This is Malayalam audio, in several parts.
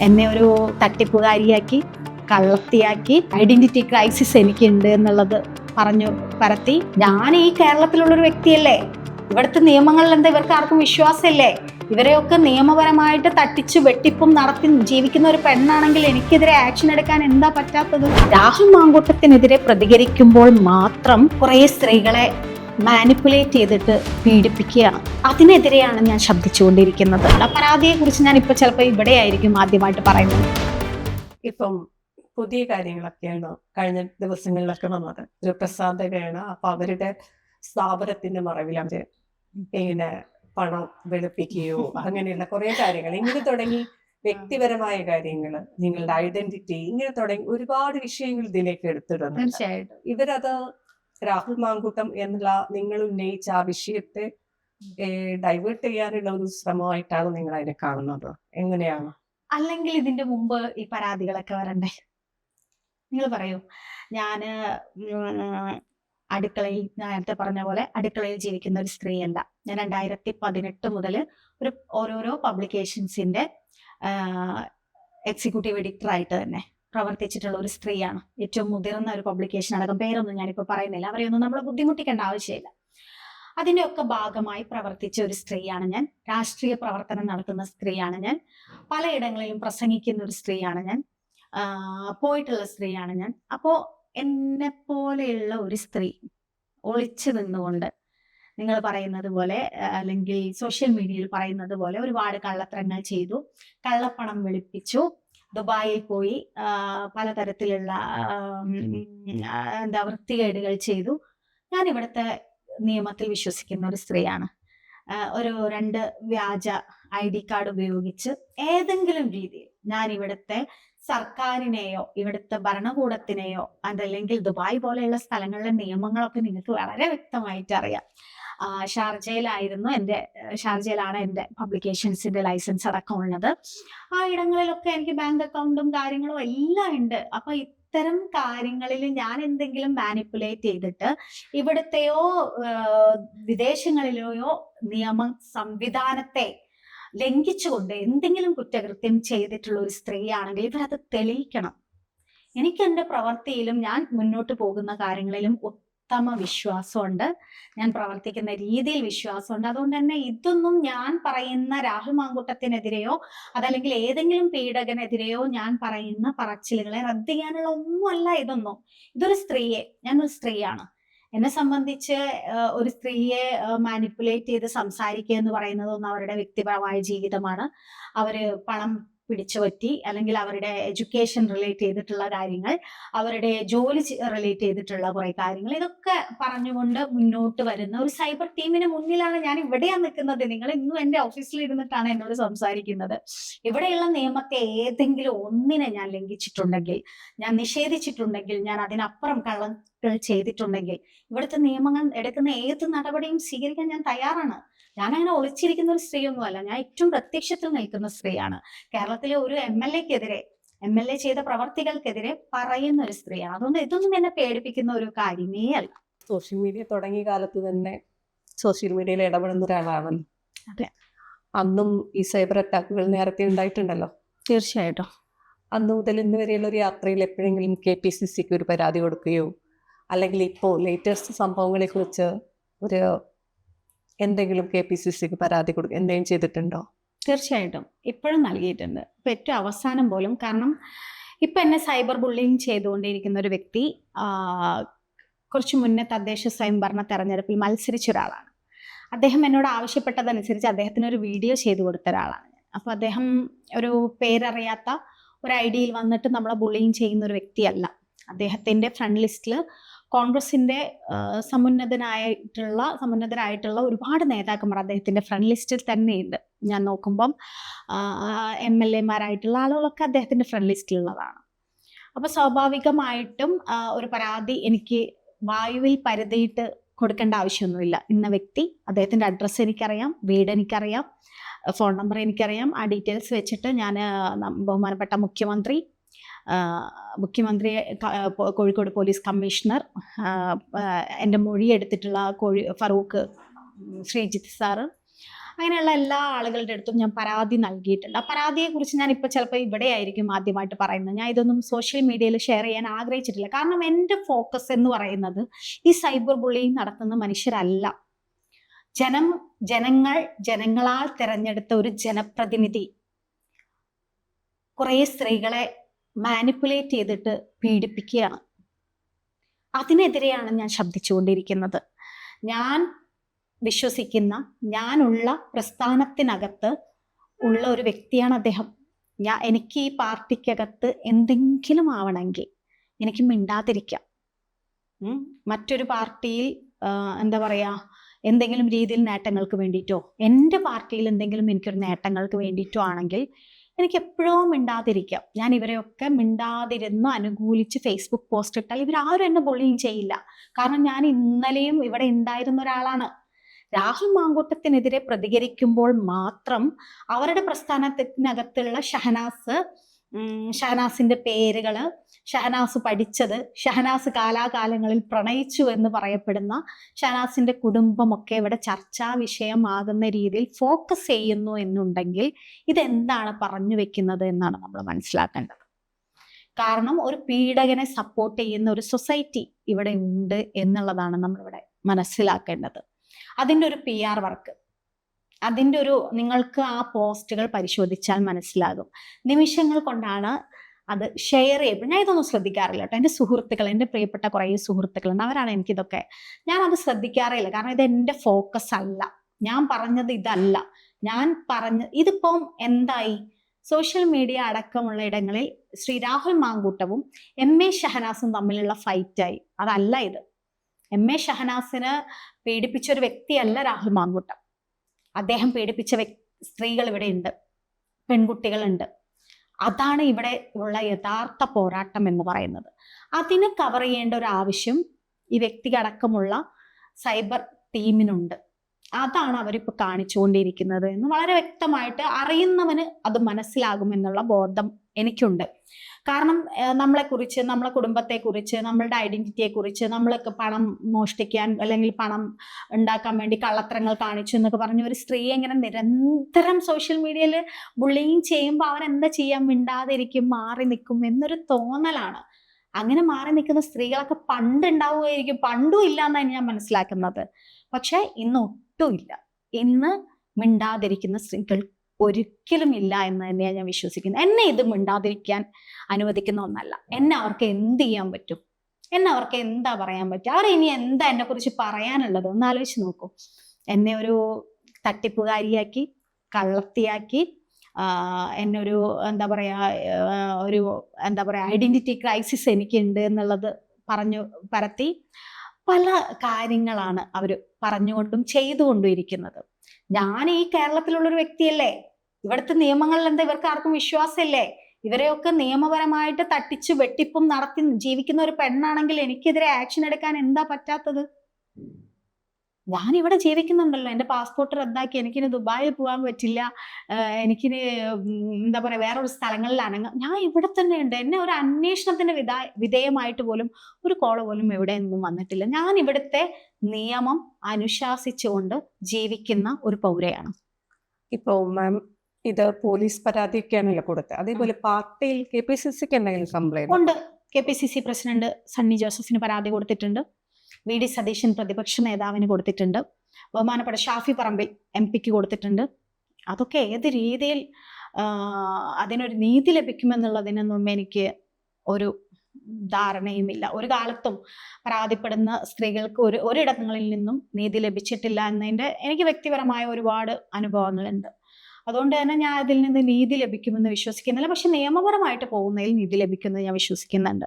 എന്നെ ഒരു തട്ടിപ്പുകാരിയാക്കി കള്ളത്തിയാക്കി ഐഡന്റിറ്റി ക്രൈസിസ് എനിക്കുണ്ട് എന്നുള്ളത് പറഞ്ഞു പരത്തി. ഞാൻ ഈ കേരളത്തിലുള്ളൊരു വ്യക്തിയല്ലേ? ഇവിടുത്തെ നിയമങ്ങളിൽ എന്താ ഇവർക്ക് ആർക്കും വിശ്വാസമില്ലേ? ഇവരെയൊക്കെ നിയമപരമായിട്ട് തട്ടിച്ചു വെട്ടിപ്പും നടത്തി ജീവിക്കുന്ന ഒരു പെണ്ണാണെങ്കിൽ എനിക്കെതിരെ ആക്ഷൻ എടുക്കാൻ എന്താ പറ്റാത്തത്? രാഹുൽ മാങ്കൂട്ടത്തിനെതിരെ പ്രതികരിക്കുമ്പോൾ മാത്രം കുറേ സ്ത്രീകളെ മാനിപ്പുലേറ്റ് ചെയ്തിട്ട് പീഡിപ്പിക്കുകയാണ് അതിനെതിരെയാണ് ഞാൻ ശബ്ദിച്ചുകൊണ്ടിരിക്കുന്നത്. ആ പരാതിയെക്കുറിച്ച് ഞാൻ ഇപ്പോൾ ചിലപ്പോൾ ഇവിടെ ആയിരിക്കും ആദ്യമായിട്ട് പറയുന്നത്. ഇപ്പം പുതിയ കാര്യങ്ങളൊക്കെയാണ് കഴിഞ്ഞ ദിവസങ്ങളിലൊക്കെ വന്നത്. ഒരു പ്രസാധകയാണ് അപ്പൊ അവരുടെ സ്ഥാപനത്തിന്റെ മറവിൽ അവർ ഇങ്ങനെ പണം വെളുപ്പിക്കുകയോ അങ്ങനെയുള്ള കുറെ കാര്യങ്ങൾ. ഇങ്ങനെ തുടങ്ങി വ്യക്തിപരമായ കാര്യങ്ങൾ നിങ്ങളുടെ ഐഡന്റിറ്റി ഇങ്ങനെ തുടങ്ങി ഒരുപാട് വിഷയങ്ങൾ ഇതിലേക്ക് എടുത്തിടുന്നു തീർച്ചയായിട്ടും. ഇവരത് രാഹുൽ മാങ്കൂട്ടം എന്നുള്ള നിങ്ങൾ ഉന്നയിച്ച ആ വിഷയത്തെ ഡൈവേർട്ട് ചെയ്യാനുള്ള ഒരു ശ്രമമായിട്ടാണ് നിങ്ങൾ അതിനെ കാണുന്നത്. എങ്ങനെയാണ്? അല്ലെങ്കിൽ ഇതിന്റെ മുമ്പ് ഈ പരാതികളൊക്കെ വരണ്ടേ? നിങ്ങൾ പറയൂ. ഞാൻ അടുക്കളയിൽ നേരത്തെ പറഞ്ഞ പോലെ അടുക്കളയിൽ ജീവിക്കുന്ന ഒരു സ്ത്രീ സ്ത്രീയല്ല. ഞാൻ രണ്ടായിരത്തി പതിനെട്ട് മുതൽ ഒരു ഓരോരോ പബ്ലിക്കേഷൻസിന്റെ എക്സിക്യൂട്ടീവ് എഡിറ്റർ ആയിട്ട് തന്നെ. പ്രവർത്തിച്ചിട്ടുള്ള ഒരു സ്ത്രീയാണ്. ഏറ്റവും മുതിർന്ന ഒരു പബ്ലിക്കേഷൻ അടക്കം. പേരൊന്നും ഞാനിപ്പോൾ പറയുന്നില്ല. അവരെയൊന്നും നമ്മൾ ബുദ്ധിമുട്ടിക്കേണ്ട ആവശ്യമില്ല. അതിന്റെയൊക്കെ ഭാഗമായി പ്രവർത്തിച്ച ഒരു സ്ത്രീയാണ് ഞാൻ. രാഷ്ട്രീയ പ്രവർത്തനം നടത്തുന്ന സ്ത്രീയാണ് ഞാൻ. പലയിടങ്ങളിലും പ്രസംഗിക്കുന്ന ഒരു സ്ത്രീയാണ് ഞാൻ. പോയിട്ടുള്ള സ്ത്രീയാണ് ഞാൻ. അപ്പോൾ എന്നെ പോലെയുള്ള ഒരു സ്ത്രീ ഒളിച്ചു നിന്നുകൊണ്ട് നിങ്ങൾ പറയുന്നത് പോലെ അല്ലെങ്കിൽ സോഷ്യൽ മീഡിയയിൽ പറയുന്നത് പോലെ ഒരുപാട് കള്ളത്തരങ്ങൾ ചെയ്തു. കള്ളപ്പണം വെളുപ്പിച്ചു. ദുബായിൽ പോയി പലതരത്തിലുള്ള എന്താ വൃത്തികേടുകൾ ചെയ്തു. ഞാൻ ഇവിടുത്തെ നിയമത്തിൽ വിശ്വസിക്കുന്ന ഒരു സ്ത്രീയാണ്. ഒരു രണ്ട് വ്യാജ ഐ ഡി കാർഡ് ഉപയോഗിച്ച് ഏതെങ്കിലും രീതിയിൽ ഞാൻ ഇവിടുത്തെ സർക്കാരിനെയോ ഇവിടുത്തെ ഭരണകൂടത്തിനെയോ അതല്ലെങ്കിൽ ദുബായ് പോലെയുള്ള സ്ഥലങ്ങളിലെ നിയമങ്ങളൊക്കെ നിങ്ങൾക്ക് വളരെ വ്യക്തമായിട്ട് അറിയാം ഷാർജയിലായിരുന്നു എന്റെ ഷാർജയിലാണ് എന്റെ പബ്ലിക്കേഷൻസിന്റെ ലൈസൻസ് അടക്കം ഉള്ളത്. ആ ഇടങ്ങളിലൊക്കെ എനിക്ക് ബാങ്ക് അക്കൗണ്ടും കാര്യങ്ങളും എല്ലാം ഉണ്ട്. അപ്പൊ ഇത്തരം കാര്യങ്ങളിൽ ഞാൻ എന്തെങ്കിലും മാനിപ്പുലേറ്റ് ചെയ്തിട്ട് ഇവിടുത്തെയോ വിദേശങ്ങളിലെയോ നിയമ സംവിധാനത്തെ ലംഘിച്ചുകൊണ്ട് എന്തെങ്കിലും കുറ്റകൃത്യം ചെയ്തിട്ടുള്ള ഒരു സ്ത്രീയാണെങ്കിൽ ഇവരത് തെളിയിക്കണം. എനിക്ക് എന്റെ പ്രവൃത്തിയിലും ഞാൻ മുന്നോട്ട് പോകുന്ന കാര്യങ്ങളിലും ഉത്തമ വിശ്വാസമുണ്ട് ഞാൻ പ്രവർത്തിക്കുന്ന രീതിയിൽ വിശ്വാസമുണ്ട്. അതുകൊണ്ട് തന്നെ ഇതൊന്നും ഞാൻ പറയുന്ന രാഹുൽ മാങ്കൂട്ടത്തിനെതിരെയോ അതല്ലെങ്കിൽ ഏതെങ്കിലും പീഡകനെതിരെയോ ഞാൻ പറയുന്ന പറച്ചിലുകളെ റദ്ദ് ചെയ്യാനുള്ള ഒന്നുമല്ല ഇതൊന്നും. ഇതൊരു സ്ത്രീയെ ഞാനൊരു സ്ത്രീയാണ്. എന്നെ സംബന്ധിച്ച് ഒരു സ്ത്രീയെ മാനിപ്പുലേറ്റ് ചെയ്ത് സംസാരിക്കുക എന്ന് പറയുന്നത് ഒന്ന് അവരുടെ വ്യക്തിപരമായ ജീവിതമാണ്. അവർ പണം പിടിച്ചു പറ്റി അല്ലെങ്കിൽ അവരുടെ എഡ്യൂക്കേഷൻ റിലേറ്റ് ചെയ്തിട്ടുള്ള കാര്യങ്ങൾ അവരുടെ ജോലി റിലേറ്റ് ചെയ്തിട്ടുള്ള കുറെ കാര്യങ്ങൾ ഇതൊക്കെ പറഞ്ഞുകൊണ്ട് മുന്നോട്ട് വരുന്ന ഒരു സൈബർ ടീമിന് മുന്നിലാണ് ഞാൻ ഇവിടെയാണ് നിൽക്കുന്നത്. നിങ്ങൾ ഇന്നും എന്റെ ഓഫീസിൽ ഇരുന്നിട്ടാണ് എന്നോട് സംസാരിക്കുന്നത്. ഇവിടെയുള്ള നിയമത്തെ ഏതെങ്കിലും ഒന്നിനെ ഞാൻ ലംഘിച്ചിട്ടുണ്ടെങ്കിൽ ഞാൻ നിഷേധിച്ചിട്ടുണ്ടെങ്കിൽ ഞാൻ അതിനപ്പുറം കള്ളങ്ങൾ ചെയ്തിട്ടുണ്ടെങ്കിൽ ഇവിടുത്തെ നിയമങ്ങൾ എടുക്കുന്ന ഏത് നടപടിയും സ്വീകരിക്കാൻ ഞാൻ തയ്യാറാണ്. ഞാൻ അങ്ങനെ ഒളിച്ചിരിക്കുന്ന ഒരു സ്ത്രീയൊന്നുമല്ല. ഞാൻ ഏറ്റവും പ്രത്യക്ഷത്തിൽ നിൽക്കുന്ന സ്ത്രീയാണ്. കേരളത്തിലെ ഒരു എം എൽ എക്കെതിരെ എം എൽ എ ചെയ്ത പ്രവർത്തികൾക്കെതിരെ പറയുന്ന ഒരു സ്ത്രീയാണ്. അതുകൊണ്ട് ഇതൊന്നും എന്നെ പേടിപ്പിക്കുന്ന ഒരു കാര്യമേ അല്ല. സോഷ്യൽ മീഡിയ തുടങ്ങിയ കാലത്ത് തന്നെ സോഷ്യൽ മീഡിയയിൽ ഇടപെടുന്ന ഒരാളാണല്ലോ അതെ. അന്നും ഈ സൈബർ അറ്റാക്കുകൾ നേരത്തെ ഉണ്ടായിട്ടുണ്ടല്ലോ? തീർച്ചയായിട്ടും. അന്ന് മുതൽ ഇന്ന് വരെയുള്ള ഒരു യാത്രയിൽ എപ്പോഴെങ്കിലും കെ പി സി സിക്ക് ഒരു പരാതി കൊടുക്കുകയോ അല്ലെങ്കിൽ ഇപ്പോൾ ലേറ്റസ്റ്റ് സംഭവങ്ങളെ കുറിച്ച് ഒരു എന്തെങ്കിലും കെ പി സി സിക്ക് പരാതി കൊടുക്കുക എന്തെങ്കിലും ചെയ്തിട്ടുണ്ടോ? തീർച്ചയായിട്ടും. ഇപ്പോഴും നൽകിയിട്ടുണ്ട്. ഇപ്പം ഏറ്റവും അവസാനം പോലും കാരണം ഇപ്പം എന്നെ സൈബർ ബുള്ളിങ് ചെയ്തുകൊണ്ടിരിക്കുന്ന ഒരു വ്യക്തി കുറച്ച് മുന്നേ തദ്ദേശ സ്വയംഭരണ തെരഞ്ഞെടുപ്പിൽ മത്സരിച്ച ഒരാളാണ്. അദ്ദേഹം എന്നോട് ആവശ്യപ്പെട്ടതനുസരിച്ച് അദ്ദേഹത്തിന് ഒരു വീഡിയോ ചെയ്തു കൊടുത്ത ഒരാളാണ് അപ്പോൾ അദ്ദേഹം ഒരു പേരറിയാത്ത ഒരു ഐ ഡിയിൽ വന്നിട്ട് നമ്മളെ ബുള്ളിങ് ചെയ്യുന്ന ഒരു വ്യക്തിയല്ല. അദ്ദേഹത്തിന്റെ ഫ്രണ്ട് ലിസ്റ്റിൽ കോൺഗ്രസിന്റെ സമുന്നതനായിട്ടുള്ള സമുന്നതനായിട്ടുള്ള ഒരുപാട് നേതാക്കന്മാർ അദ്ദേഹത്തിന്റെ ഫ്രണ്ട് ലിസ്റ്റിൽ തന്നെയുണ്ട്. ഞാൻ നോക്കുമ്പം എം എൽ എമാരായിട്ടുള്ള ആളുകളൊക്കെ അദ്ദേഹത്തിന്റെ ഫ്രണ്ട് ലിസ്റ്റിലുള്ളതാണ് അപ്പൊ സ്വാഭാവികമായിട്ടും ഒരു പരാതി എനിക്ക് വായുവിൽ പരതിയിട്ട് കൊടുക്കേണ്ട ആവശ്യമൊന്നുമില്ല. ഇന്ന വ്യക്തി അദ്ദേഹത്തിന്റെ അഡ്രസ്സ് എനിക്കറിയാം വീട് എനിക്കറിയാം ഫോൺ നമ്പർ എനിക്കറിയാം ആ ഡീറ്റെയിൽസ് വെച്ചിട്ട് ഞാൻ ബഹുമാനപ്പെട്ട മുഖ്യമന്ത്രി മുഖ്യമന്ത്രി കോഴിക്കോട് പോലീസ് കമ്മീഷണർ എന്റെ മൊഴി എടുത്തിട്ടുള്ള കോഴി ഫറൂഖ് ശ്രീജിത്ത് സാറ് അങ്ങനെയുള്ള എല്ലാ ആളുകളുടെ അടുത്തും ഞാൻ പരാതി നൽകിയിട്ടുണ്ട്. ആ പരാതിയെക്കുറിച്ച് ഞാൻ ഇപ്പോൾ ചിലപ്പോൾ ഇവിടെ ആയിരിക്കും ആദ്യമായിട്ട് പറയുന്നത്. ഞാൻ ഇതൊന്നും സോഷ്യൽ മീഡിയയിൽ ഷെയർ ചെയ്യാൻ ആഗ്രഹിച്ചിട്ടില്ല. കാരണം എന്റെ ഫോക്കസ് എന്ന് പറയുന്നത് ഈ സൈബർ ബുള്ളിങ് നടത്തുന്ന മനുഷ്യരല്ല. ജനം ജനങ്ങൾ ജനങ്ങളാൽ തിരഞ്ഞെടുത്ത ഒരു ജനപ്രതിനിധി. കുറേ സ്ത്രീകളെ മാനിപ്പുലേറ്റ് ചെയ്തിട്ട് പീഡിപ്പിക്കുകയാണ്. അതിനെതിരെയാണ് ഞാൻ ശബ്ദിച്ചുകൊണ്ടിരിക്കുന്നത്. ഞാൻ വിശ്വസിക്കുന്ന ഞാനുള്ള പ്രസ്ഥാനത്തിനകത്ത് ഉള്ള ഒരു വ്യക്തിയാണ് അദ്ദേഹം. ഞാൻ എനിക്ക് ഈ പാർട്ടിക്കകത്ത് എന്തെങ്കിലും ആവണമെങ്കിൽ എനിക്ക് മിണ്ടാതിരിക്കാം. മറ്റൊരു പാർട്ടിയിൽ എന്താ പറയാ എന്തെങ്കിലും രീതിയിൽ നേട്ടങ്ങൾക്ക് വേണ്ടിയിട്ടോ എന്റെ പാർട്ടിയിൽ എന്തെങ്കിലും എനിക്കൊരു നേട്ടങ്ങൾക്ക് വേണ്ടിയിട്ടോ ആണെങ്കിൽ എനിക്ക് എപ്പോഴും മിണ്ടാതിരിക്കാം. ഞാൻ ഇവരെയൊക്കെ മിണ്ടാതിരുന്ന് അനുകൂലിച്ച് ഫേസ്ബുക്ക് പോസ്റ്റ് ഇട്ടാൽ ഇവരാരും എന്നെ ബുള്ളിങ് ചെയ്യില്ല. കാരണം ഞാൻ ഇന്നലെയും ഇവിടെ ഉണ്ടായിരുന്ന ഒരാളാണ്. രാഹുൽ മാങ്കൂട്ടത്തിനെതിരെ പ്രതികരിക്കുമ്പോൾ മാത്രം അവരുടെ പ്രസ്ഥാനത്തിനകത്തുള്ള ഷഹനാസ് ഷഹനാസിന്റെ പേരുകൾ ഷഹനാസ് പഠിച്ചത് ഷഹനാസ് കാലാകാലങ്ങളിൽ പ്രണയിച്ചു എന്ന് പറയപ്പെടുന്ന ഷഹനാസിന്റെ കുടുംബമൊക്കെ ഇവിടെ ചർച്ചാ വിഷയമാകുന്ന രീതിയിൽ ഫോക്കസ് ചെയ്യുന്നു എന്നുണ്ടെങ്കിൽ ഇതെന്താണ് പറഞ്ഞു വെക്കുന്നത് എന്നാണ് നമ്മൾ മനസ്സിലാക്കേണ്ടത്. കാരണം ഒരു പീഡകനെ സപ്പോർട്ട് ചെയ്യുന്ന ഒരു സൊസൈറ്റി ഇവിടെ ഉണ്ട് എന്നുള്ളതാണ് നമ്മളിവിടെ മനസ്സിലാക്കേണ്ടത്. അതിന്റെ ഒരു പി ആർ വർക്ക് അതിന്റെ ഒരു നിങ്ങൾക്ക് ആ പോസ്റ്റുകൾ പരിശോധിച്ചാൽ മനസ്സിലാകും. നിമിഷങ്ങൾ കൊണ്ടാണ് അത് ഷെയർ ചെയ്യപ്പെടും ഞാൻ ഇതൊന്നും ശ്രദ്ധിക്കാറില്ല കേട്ടോ. എന്റെ സുഹൃത്തുക്കൾ എന്റെ പ്രിയപ്പെട്ട കുറേ സുഹൃത്തുക്കളുണ്ട് അവരാണ് എനിക്കിതൊക്കെ. ഞാൻ അത് ശ്രദ്ധിക്കാറേ ഇല്ല കാരണം ഇത് എന്റെ ഫോക്കസ് അല്ല. ഞാൻ പറഞ്ഞത് ഇതല്ല. ഞാൻ പറഞ്ഞ ഇതിപ്പം എന്തായി? സോഷ്യൽ മീഡിയ അടക്കമുള്ള ഇടങ്ങളിൽ ശ്രീ രാഹുൽ മാങ്കൂട്ടവും എം എ ഷഹനാസും തമ്മിലുള്ള ഫൈറ്റായി അതല്ല ഇത്. എം എ ഷഹനാസിന് പീഡിപ്പിച്ച ഒരു വ്യക്തിയല്ല രാഹുൽ മാങ്കൂട്ടം. അദ്ദേഹം പീഡിപ്പിച്ച സ്ത്രീകൾ ഇവിടെ ഉണ്ട്. പെൺകുട്ടികളുണ്ട്. അതാണ് ഇവിടെ ഉള്ള യഥാർത്ഥ പോരാട്ടം എന്ന് പറയുന്നത്. അതിനെ കവർ ചെയ്യേണ്ട ഒരു ആവശ്യം ഈ വ്യക്തികടക്കമുള്ള സൈബർ ടീമിനുണ്ട് അതാണ് അവരിപ്പോൾ കാണിച്ചുകൊണ്ടിരിക്കുന്നത് എന്ന് വളരെ വ്യക്തമായിട്ട് അറിയുന്നവന് അത് മനസ്സിലാകുമെന്നുള്ള ബോധം എനിക്കുണ്ട്. കാരണം നമ്മളെ കുറിച്ച് നമ്മളെ കുടുംബത്തെ കുടുംബത്തെക്കുറിച്ച് നമ്മളുടെ ഐഡന്റിറ്റിയെക്കുറിച്ച് നമ്മളൊക്കെ പണം മോഷ്ടിക്കാൻ അല്ലെങ്കിൽ പണം ഉണ്ടാക്കാൻ വേണ്ടി കള്ളത്തരങ്ങൾ കാണിച്ചു എന്നൊക്കെ പറഞ്ഞ ഒരു സ്ത്രീ എങ്ങനെ നിരന്തരം സോഷ്യൽ മീഡിയയിൽ ബുള്ളിങ് ചെയ്യുമ്പോൾ അവൻ എന്താ ചെയ്യാൻ മിണ്ടാതിരിക്കും മാറി നിൽക്കും എന്നൊരു തോന്നലാണ്. അങ്ങനെ മാറി നിൽക്കുന്ന സ്ത്രീകളൊക്കെ പണ്ട് ഉണ്ടാവുകയായിരിക്കും പണ്ടും ഇല്ല എന്നാണ് ഞാൻ മനസ്സിലാക്കുന്നത്. പക്ഷെ ഇന്ന് ഒട്ടും ഇല്ല. ഇന്ന് മിണ്ടാതിരിക്കുന്ന സ്ത്രീകൾ ഒരിക്കലും ഇല്ല എന്ന് തന്നെയാണ് ഞാൻ വിശ്വസിക്കുന്നത്. എന്നെ ഇത് മിണ്ടാതിരിക്കാൻ അനുവദിക്കുന്ന ഒന്നല്ല. എന്നെ അവർക്ക് എന്ത് ചെയ്യാൻ പറ്റും? എന്നെ അവർക്ക് എന്താ പറയാൻ പറ്റും അവർ ഇനി എന്താ എന്നെ കുറിച്ച് പറയാനുള്ളത്? ഒന്ന് ആലോചിച്ച് നോക്കൂ. എന്നെ ഒരു തട്ടിപ്പുകാരിയാക്കി കള്ളത്തിയാക്കി എന്നെ ഒരു എന്താ പറയാ ഒരു എന്താ പറയാ ഐഡന്റിറ്റി ക്രൈസിസ് എനിക്കുണ്ട് എന്നുള്ളത് പറഞ്ഞു പരത്തി പല കാര്യങ്ങളാണ് അവർ പറഞ്ഞുകൊണ്ടും ചെയ്തുകൊണ്ടും ഇരിക്കുന്നത്. ഞാൻ ഈ കേരളത്തിലുള്ളൊരു വ്യക്തിയല്ലേ? ഇവിടുത്തെ നിയമങ്ങളിൽ എന്താ ഇവർക്ക് ആർക്കും വിശ്വാസമില്ലേ? ഇവരെയൊക്കെ നിയമപരമായിട്ട് തട്ടിച്ച് വെട്ടിപ്പും നടത്തി ജീവിക്കുന്ന ഒരു പെണ്ണാണെങ്കിൽ എനിക്കെതിരെ ആക്ഷൻ എടുക്കാൻ എന്താ പറ്റാത്തത്? ഞാൻ ഇവിടെ ജീവിക്കുന്നുണ്ടല്ലോ. എന്റെ പാസ്പോർട്ട് റദ്ദാക്കി. എനിക്കിനി ദുബായിൽ പോകാൻ പറ്റില്ല. എനിക്കിന് എന്താ പറയാ വേറൊരു സ്ഥലങ്ങളിൽ അനങ്ങ. ഞാൻ ഇവിടെ തന്നെ ഉണ്ട്. എന്നെ ഒരു അന്വേഷണത്തിന് വിധാ വിധേയമായിട്ട് പോലും ഒരു കോൾ പോലും ഇവിടെ നിന്നും വന്നിട്ടില്ല. ഞാൻ ഇവിടുത്തെ നിയമം അനുശാസിച്ചുകൊണ്ട് ജീവിക്കുന്ന ഒരു പൗരയാണ്. ഇപ്പൊ മാം ഇത് പോലീസ് പരാതിയൊക്കെയാണല്ലോ കൊടുത്തത്. അതേപോലെ പാർട്ടിയിൽ കെ പി സി സിക്ക് എന്തെങ്കിലും കംപ്ലൈന്റ് ഉണ്ട്? K P C C president Sunny ജോസഫിന് പരാതി കൊടുത്തിട്ടുണ്ട്. വി ഡി സതീശൻ പ്രതിപക്ഷ നേതാവിന് കൊടുത്തിട്ടുണ്ട്. ബഹുമാനപ്പെട്ട ഷാഫി പറമ്പിൽ എം പിക്ക് കൊടുത്തിട്ടുണ്ട്. അതൊക്കെ ഏത് രീതിയിൽ അതിനൊരു നീതി ലഭിക്കുമെന്നുള്ളതിനൊന്നും എനിക്ക് ഒരു ധാരണയുമില്ല. ഒരു കാലത്തും പരാതിപ്പെടുന്ന സ്ത്രീകൾക്ക് ഒരു ഒരിടങ്ങളിൽ നിന്നും നീതി ലഭിച്ചിട്ടില്ല എന്നതിന്റെ എനിക്ക് വ്യക്തിപരമായ ഒരുപാട് അനുഭവങ്ങളുണ്ട്. അതുകൊണ്ട് തന്നെ ഞാൻ അതിൽ നിന്ന് നീതി ലഭിക്കുമെന്ന് വിശ്വസിക്കുന്നില്ല. പക്ഷെ നിയമപരമായിട്ട് പോകുന്നതിൽ നീതി ലഭിക്കുമെന്ന് ഞാൻ വിശ്വസിക്കുന്നുണ്ട്.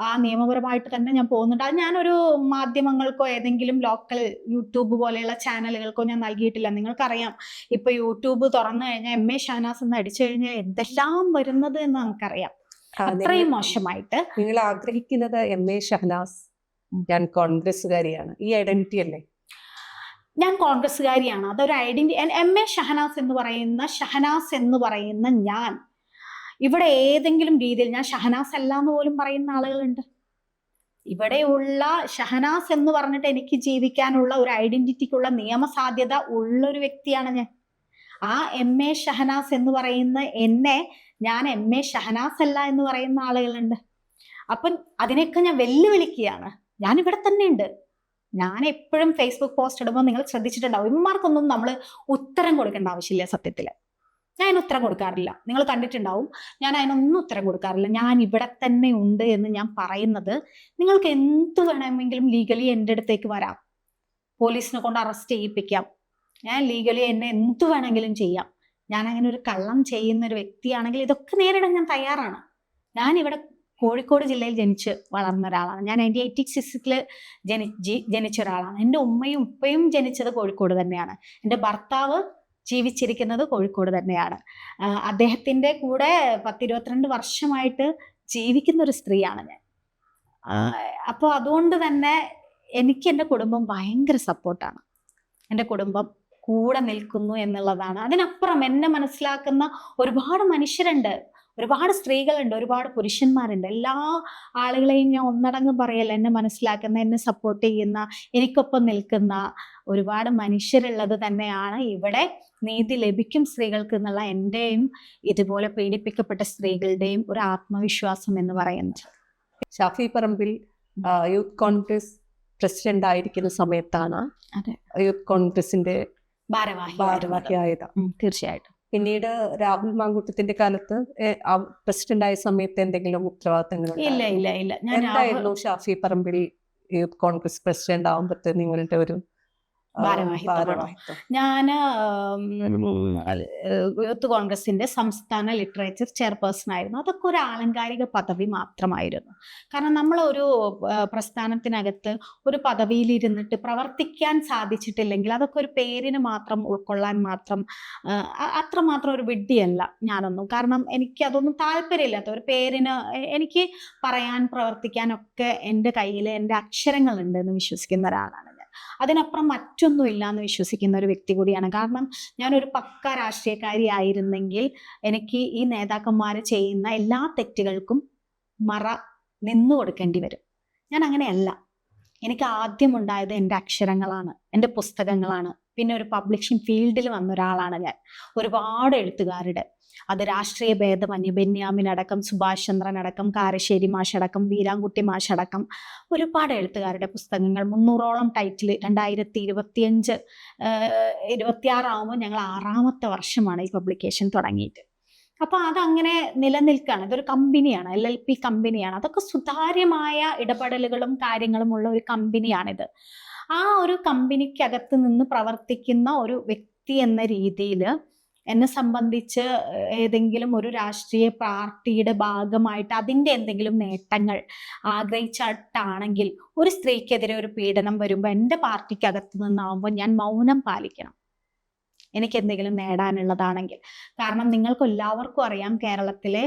ആ നിയമപരമായിട്ട് തന്നെ ഞാൻ പോകുന്നുണ്ട്. അത് ഞാനൊരു മാധ്യമങ്ങൾക്കോ ഏതെങ്കിലും ലോക്കൽ യൂട്യൂബ് പോലെയുള്ള ചാനലുകൾക്കോ ഞാൻ നൽകിയിട്ടില്ല. നിങ്ങൾക്കറിയാം ഇപ്പൊ യൂട്യൂബ് തുറന്നു കഴിഞ്ഞാൽ എം എ ഷാനാസ് എന്ന് അടിച്ചു കഴിഞ്ഞാൽ എന്തെല്ലാം വരുന്നത് എന്ന് നമുക്കറിയാം. അത്രയും മോശമായിട്ട് നിങ്ങൾ ആഗ്രഹിക്കുന്നത് എം എ ഷഹനാസ് ഞാൻ കോൺഗ്രസ്സുകാരിയാണ്. ഈ ഐഡന്റിറ്റി അല്ലേ? ഞാൻ കോൺഗ്രസ്സുകാരിയാണ്. അതൊരു ഐഡന്റി എം എ ഷഹനാസ് എന്ന് പറയുന്ന ഷഹനാസ് എന്ന് പറയുന്ന ഞാൻ. ഇവിടെ ഏതെങ്കിലും രീതിയിൽ ഞാൻ ഷഹനാസ് അല്ല എന്ന് പോലും പറയുന്ന ആളുകളുണ്ട്. ഇവിടെയുള്ള ഷഹനാസ് എന്ന് പറഞ്ഞിട്ട് എനിക്ക് ജീവിക്കാനുള്ള ഒരു ഐഡന്റിറ്റിക്കുള്ള നിയമസാധ്യത ഉള്ള ഒരു വ്യക്തിയാണ് ഞാൻ. ആ എം എ ഷഹനാസ് എന്ന് പറയുന്ന എന്നെ ഞാൻ എം എ ഷഹനാസ് അല്ല എന്ന് പറയുന്ന ആളുകളുണ്ട്. അപ്പം അതിനെയൊക്കെ ഞാൻ വെല്ലുവിളിക്കുകയാണ്. ഞാൻ ഇവിടെ തന്നെ ഉണ്ട് ഞാൻ എപ്പോഴും ഫേസ്ബുക്ക് പോസ്റ്റ് ഇടുമ്പോൾ നിങ്ങൾ ശ്രദ്ധിച്ചിട്ടുണ്ടാവും. ഇമാർക്കൊന്നും നമ്മൾ ഉത്തരം കൊടുക്കേണ്ട ആവശ്യമില്ല സത്യത്തിൽ ഞാൻ അതിന് ഉത്തരം കൊടുക്കാറില്ല. നിങ്ങൾ കണ്ടിട്ടുണ്ടാവും. ഞാൻ അതിനൊന്നും ഉത്തരം കൊടുക്കാറില്ല. ഞാൻ ഇവിടെ തന്നെ ഉണ്ട് എന്ന് ഞാൻ പറയുന്നത് നിങ്ങൾക്ക് എന്തു വേണമെങ്കിലും ലീഗലി എന്റെ അടുത്തേക്ക് വരാം. പോലീസിനെ കൊണ്ട് അറസ്റ്റ് ചെയ്യിപ്പിക്കാം. ഞാൻ ലീഗലി എന്നെ എന്ത് വേണമെങ്കിലും ചെയ്യാം. ഞാൻ അങ്ങനെ ഒരു കള്ളം ചെയ്യുന്ന ഒരു വ്യക്തിയാണെങ്കിൽ ഇതൊക്കെ നേരിടാൻ ഞാൻ തയ്യാറാണ്. ഞാൻ ഇവിടെ കോഴിക്കോട് ജില്ലയിൽ ജനിച്ച് വളർന്ന ഒരാളാണ്. ഞാൻ നയന്റി എയ്റ്റി സിക്സിൽ ജനി ജനിച്ച ഒരാളാണ്. എന്റെ ഉമ്മയും ഉപ്പയും ജനിച്ചത് കോഴിക്കോട് തന്നെയാണ്. എന്റെ ഭർത്താവ് ജീവിച്ചിരിക്കുന്നത് കോഴിക്കോട് തന്നെയാണ്. അദ്ദേഹത്തിന്റെ കൂടെ പത്തിരുപത്തിരണ്ട് വർഷമായിട്ട് ജീവിക്കുന്ന ഒരു സ്ത്രീയാണ് ഞാൻ. അപ്പോൾ അതുകൊണ്ട് തന്നെ എനിക്ക് എന്റെ കുടുംബം ഭയങ്കര സപ്പോർട്ടാണ് എന്റെ കുടുംബം കൂടെ നിൽക്കുന്നു എന്നുള്ളതാണ്. അതിനപ്പുറം എന്നെ മനസ്സിലാക്കുന്ന ഒരുപാട് മനുഷ്യരുണ്ട്. ഒരുപാട് സ്ത്രീകളുണ്ട് ഒരുപാട് പുരുഷന്മാരുണ്ട്. എല്ലാ ആളുകളെയും ഞാൻ ഒന്നടങ്കം പറയല്ല എന്നെ മനസ്സിലാക്കുന്ന എന്നെ സപ്പോർട്ട് ചെയ്യുന്ന എനിക്കൊപ്പം നിൽക്കുന്ന ഒരുപാട് മനുഷ്യരുള്ളത് തന്നെയാണ് ഇവിടെ നീതി ലഭിക്കും സ്ത്രീകൾക്ക് എന്നുള്ള എന്റെയും ഇതുപോലെ പീഡിപ്പിക്കപ്പെട്ട സ്ത്രീകളുടെയും ഒരു ആത്മവിശ്വാസം എന്ന് പറയുന്നത്. Shafi Parambil youth Congress president ആയിരിക്കുന്ന സമയത്താണ്. യൂത്ത് കോൺഗ്രസിന്റെ ഭാരവാഹി ഭാരവാഹിയായത്. തീർച്ചയായിട്ടും. പിന്നീട് രാഹുൽ മാങ്കൂട്ടത്തിന്റെ കാലത്ത് പ്രസിഡന്റ് ആയ സമയത്ത് എന്തെങ്കിലും ഉത്തരവാദിത്തങ്ങൾ ഇല്ല ഇല്ല ഇല്ല. എന്തായിരുന്നു Shafi Parambil youth Congress president ആവുമ്പോഴത്തെ നിങ്ങളുടെ ഒരു ഞാൻ യൂത്ത് കോൺഗ്രസിന്റെ സംസ്ഥാന ലിറ്ററേച്ചർ ചെയർപേഴ്സൺ ആയിരുന്നു. അതൊക്കെ ഒരു ആലങ്കാരിക പദവി മാത്രമായിരുന്നു. കാരണം നമ്മൾ ഒരു പ്രസ്ഥാനത്തിനകത്ത് ഒരു പദവിയിൽ ഇരുന്നിട്ട് പ്രവർത്തിക്കാൻ സാധിച്ചിട്ടില്ലെങ്കിൽ അതൊക്കെ ഒരു പേരിന് മാത്രം ഉൾക്കൊള്ളാൻ മാത്രം അത്ര മാത്രം അത്രമാത്രം ഒരു വിഡ്ഢിയല്ല ഞാനൊന്നും. കാരണം എനിക്ക് അതൊന്നും താല്പര്യമില്ലാത്ത ഒരു പേരിന് എനിക്ക് പറയാൻ പ്രവർത്തിക്കാനൊക്കെ എന്റെ കയ്യിൽ എന്റെ അക്ഷരങ്ങൾ ഉണ്ട് എന്ന് വിശ്വസിക്കുന്ന ഒരാളാണ് അതിനപ്പുറം മറ്റൊന്നും ഇല്ല എന്ന് വിശ്വസിക്കുന്ന ഒരു വ്യക്തി കൂടിയാണ്. കാരണം ഞാനൊരു പക്ക രാഷ്ട്രീയക്കാരി ആയിരുന്നെങ്കിൽ എനിക്ക് ഈ നേതാക്കന്മാർ ചെയ്യുന്ന എല്ലാ തെറ്റുകൾക്കും മറ നിന്നു കൊടുക്കേണ്ടി വരും. ഞാൻ അങ്ങനെയല്ല. എനിക്ക് ആദ്യം ഉണ്ടായത് എന്റെ അക്ഷരങ്ങളാണ് എന്റെ പുസ്തകങ്ങളാണ്. പിന്നെ ഒരു പബ്ലിഷിംഗ് ഫീൽഡിൽ വന്ന ഒരാളാണ് ഞാൻ. ഒരുപാട് എഴുത്തുകാരുടെ. അത് രാഷ്ട്രീയ ഭേദമന്യേ ബെന്യാമിൻ അടക്കം സുഭാഷ് ചന്ദ്രൻ അടക്കം കാരശ്ശേരി മാഷടക്കം വീരാൻകുട്ടി മാഷടക്കം ഒരുപാട് എഴുത്തുകാരുടെ പുസ്തകങ്ങൾ. മുന്നൂറോളം ടൈറ്റിൽ രണ്ടായിരത്തി ഇരുപത്തിയഞ്ച് ഇരുപത്തിയാറാവുമ്പോൾ ഞങ്ങൾ ആറാമത്തെ വർഷമാണ് ഈ പബ്ലിക്കേഷൻ തുടങ്ങിയിട്ട്. അപ്പോൾ അതങ്ങനെ നിലനിൽക്കുകയാണ് ഇതൊരു കമ്പനിയാണ് എൽ എൽ പി കമ്പനിയാണ്. അതൊക്കെ സുതാര്യമായ ഇടപെടലുകളും കാര്യങ്ങളും ഉള്ള ഒരു കമ്പനിയാണിത്. ആ ഒരു കമ്പനിക്കകത്ത് നിന്ന് പ്രവർത്തിക്കുന്ന ഒരു വ്യക്തി എന്ന രീതിയിൽ എന്നെ സംബന്ധിച്ച് ഏതെങ്കിലും ഒരു രാഷ്ട്രീയ പാർട്ടിയുടെ ഭാഗമായിട്ട് അതിന്റെ എന്തെങ്കിലും നേട്ടങ്ങൾ ആഗ്രഹിച്ചിട്ടാണെങ്കിൽ ഒരു സ്ത്രീക്കെതിരെ ഒരു പീഡനം വരുമ്പോൾ എന്റെ പാർട്ടിക്കകത്ത് നിന്നാവുമ്പോൾ ഞാൻ മൗനം പാലിക്കണം. എനിക്ക് എന്തെങ്കിലും നേടാനുള്ളതാണെങ്കിൽ. കാരണം നിങ്ങൾക്ക് എല്ലാവർക്കും അറിയാം കേരളത്തിലെ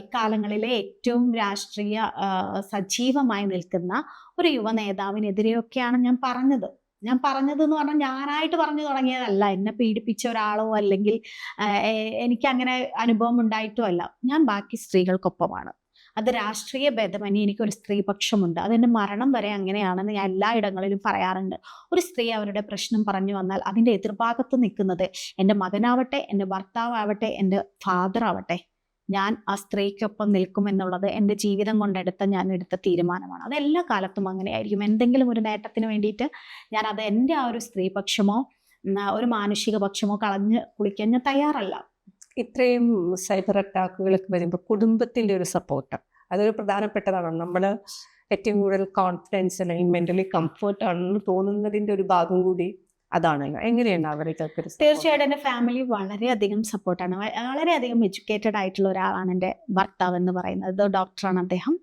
ഇക്കാലങ്ങളിലെ ഏറ്റവും രാഷ്ട്രീയ സജീവമായി നിൽക്കുന്ന ഒരു യുവ നേതാവിനെതിരെയൊക്കെയാണ് ഞാൻ പറഞ്ഞത്. ഞാൻ പറഞ്ഞത് എന്ന് പറഞ്ഞാൽ ഞാനായിട്ട് പറഞ്ഞു തുടങ്ങിയതല്ല. എന്നെ പീഡിപ്പിച്ച ഒരാളോ അല്ലെങ്കിൽ എനിക്ക് അങ്ങനെ അനുഭവം ഉണ്ടായിട്ടോ അല്ല. ഞാൻ ബാക്കി സ്ത്രീകൾക്കൊപ്പമാണ്. അത് രാഷ്ട്രീയ ഭേദമന്യേ എനിക്കൊരു സ്ത്രീപക്ഷമുണ്ട് അതെന്റെ മരണം വരെ അങ്ങനെയാണെന്ന് ഞാൻ എല്ലാ ഇടങ്ങളിലും പറയാറുണ്ട്. ഒരു സ്ത്രീ അവരുടെ പ്രശ്നം പറഞ്ഞു വന്നാൽ അതിന്റെ എതിർഭാഗത്ത് നിൽക്കുന്നത് എന്റെ മകനാവട്ടെ എന്റെ ഭർത്താവാവട്ടെ എന്റെ ഫാദർ ആവട്ടെ. ഞാൻ ആ സ്ത്രീക്കൊപ്പം നിൽക്കുമെന്നുള്ളത് എന്റെ ജീവിതം കൊണ്ടെടുത്ത ഞാൻ എടുത്ത തീരുമാനമാണ്. അത് എല്ലാ കാലത്തും അങ്ങനെയായിരിക്കും. എന്തെങ്കിലും ഒരു നേട്ടത്തിന് വേണ്ടിയിട്ട് ഞാൻ അത് എന്റെ ആ ഒരു സ്ത്രീപക്ഷമോ പക്ഷമോ ഒരു മാനുഷിക പക്ഷമോ കളഞ്ഞ് കുളിക്കാൻ ഞാൻ തയ്യാറല്ല. ഇത്രയും സൈബർ അറ്റാക്കുകളൊക്കെ വരുമ്പോൾ കുടുംബത്തിന്റെ ഒരു സപ്പോർട്ട്. അതൊരു പ്രധാനപ്പെട്ടതാണ്. നമ്മൾ ഏറ്റവും കൂടുതൽ കോൺഫിഡൻസ് അല്ലെങ്കിൽ മെന്റലി കംഫർട്ട് ആണെന്ന് തോന്നുന്നതിന്റെ ഒരു ഭാഗം കൂടി അതാണ്. എങ്ങനെയാണ് support? തീർച്ചയായിട്ടും എന്റെ ഫാമിലി വളരെയധികം സപ്പോർട്ടാണ് വളരെയധികം എഡ്യൂക്കേറ്റഡ് ആയിട്ടുള്ള ഒരാളാണ് എന്റെ ഭർത്താവ് എന്ന് പറയുന്നത്. ഡോക്ടറാണ് അദ്ദേഹം.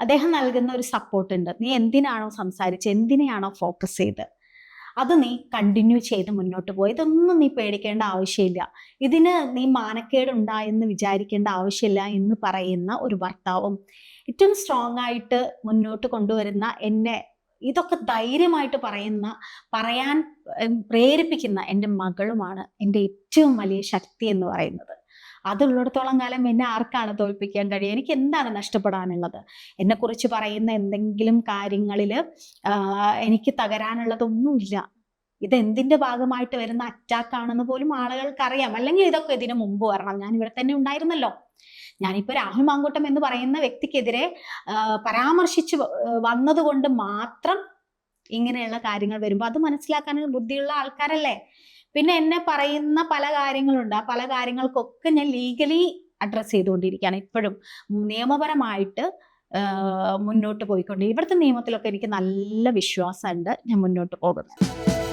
അദ്ദേഹം നൽകുന്ന ഒരു സപ്പോർട്ടുണ്ട് നീ എന്തിനാണോ സംസാരിച്ച് എന്തിനെയാണോ ഫോക്കസ് ചെയ്ത് അത് നീ കണ്ടിന്യൂ ചെയ്ത് മുന്നോട്ട് പോയി. ഇതൊന്നും നീ പേടിക്കേണ്ട ആവശ്യമില്ല. ഇതിന് നീ മാനക്കേട് ഉണ്ടായെന്ന് വിചാരിക്കേണ്ട ആവശ്യമില്ല എന്ന് പറയുന്ന ഒരു ഭർത്താവും ഏറ്റവും സ്ട്രോങ് ആയിട്ട് മുന്നോട്ട് കൊണ്ടുവരുന്ന എന്നെ ഇതൊക്കെ ധൈര്യമായിട്ട് പറയുന്ന പറയാൻ പ്രേരിപ്പിക്കുന്ന എന്റെ മകളുമാണ് എന്റെ ഏറ്റവും വലിയ ശക്തി എന്ന് പറയുന്നത്. അതുള്ളിടത്തോളം കാലം എന്നെ ആർക്കാണ് തോൽപ്പിക്കാൻ കഴിയുക? എനിക്ക് എന്താണ് നഷ്ടപ്പെടാനുള്ളത്? എന്നെക്കുറിച്ച് പറയുന്ന എന്തെങ്കിലും കാര്യങ്ങളിൽ എനിക്ക് തകരാനുള്ളതൊന്നുമില്ല. ഇത് എന്തിന്റെ ഭാഗമായിട്ട് വരുന്ന അറ്റാക്ക് ആണെന്ന് പോലും ആളുകൾക്ക് അറിയാം അല്ലെങ്കിൽ ഇതൊക്കെ ഇതിനു മുമ്പ് വരണം. ഞാൻ ഇവിടെ തന്നെ ഉണ്ടായിരുന്നല്ലോ. ഞാനിപ്പോ രാഹുൽ മാങ്കൂട്ടം എന്ന് പറയുന്ന വ്യക്തിക്കെതിരെ പരാമർശിച്ച് വന്നതുകൊണ്ട് മാത്രം ഇങ്ങനെയുള്ള കാര്യങ്ങൾ വരുമ്പോൾ അത് മനസ്സിലാക്കാൻ ബുദ്ധിയുള്ള ആൾക്കാരല്ലേ? പിന്നെ എന്നെ പറയുന്ന പല കാര്യങ്ങളുണ്ട്. ആ പല കാര്യങ്ങൾക്കൊക്കെ ഞാൻ ലീഗലി അഡ്രസ്സ് ചെയ്തുകൊണ്ടിരിക്കുകയാണ്. ഇപ്പോഴും നിയമപരമായിട്ട് മുന്നോട്ട് പോയിക്കൊണ്ട് ഇവിടുത്തെ നിയമത്തിലൊക്കെ എനിക്ക് നല്ല വിശ്വാസമുണ്ട്. ഞാൻ മുന്നോട്ട് പോകുന്നത്